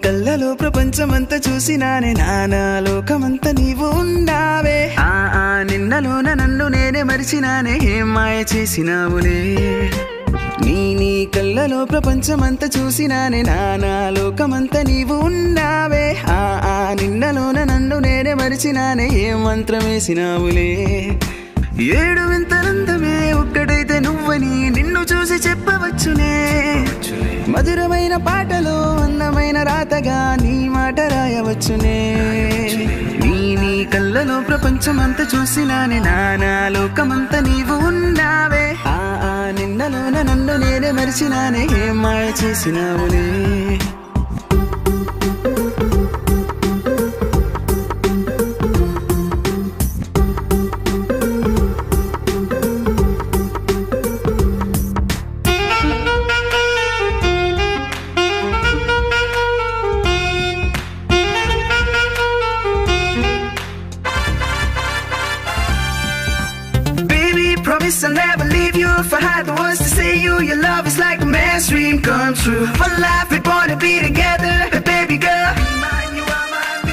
ప్రపంచమంతా చూసినానే నానా లోకమంతా నీవు ఉన్నావే. ఆ ఆ నిన్నలోన నన్ను నేనే మరిచినానే ఏం మాయ చేసినావులే. నీ నీ కళ్ళలో ప్రపంచమంతా చూసినానే నానా లోకమంతా నీవు ఉన్నావే. ఆ ఆ నిన్నలోన నన్ను నేనే మరిచినానే ఏం మంత్రం వేసినావులే. ఏడు వింతలందమే ఒక్కడైతే నువ్వని నిన్ను చూసి చెప్పవచ్చునే. మధురమైన పాటలో అందమైన నీ మాట రాయవచ్చునే. నీ నీ కళ్ళలో ప్రపంచమంతా చూసినానే నానా లోకమంతా నీవు ఉన్నావే. ఆ ఆ నిన్నలోన నన్ను నేనే మరిచినానే ఏం మాయ చేసినావునే promise I'll never leave you. If I had the words to say you, your love is like a man's dream come true. For life we're born to be together, but baby girl. be mine, you are mine,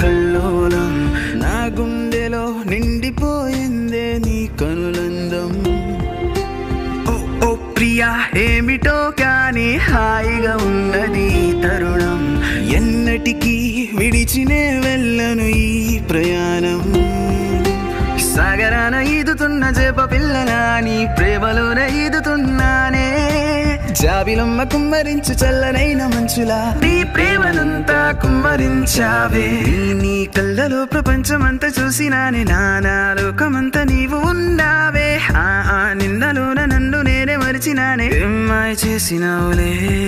we'll అయ్యా ఏమిటో కానీ హాయిగా ఉన్నది తరుణం. ఎన్నటికీ విడిచినే వెళ్ళను ఈ ప్రయాణం. సాగరాన ఈదుతున్న చేప పిల్లనా నీ ప్రేమలోన ఈదుతున్నానే జాబిలమ్మ కుమ్మరించు చల్లనైన మంచులా. నీ ప్రేమనంతా కుమ్మరించావే. నీ- కళ్ళలో ప్రపంచమంతా చూసినానే నానా లోకమంతా నీవు ఉన్నావే. ఆ నిన్నలోన నన్ను నేనే మరిచినానే. చేసినావులే.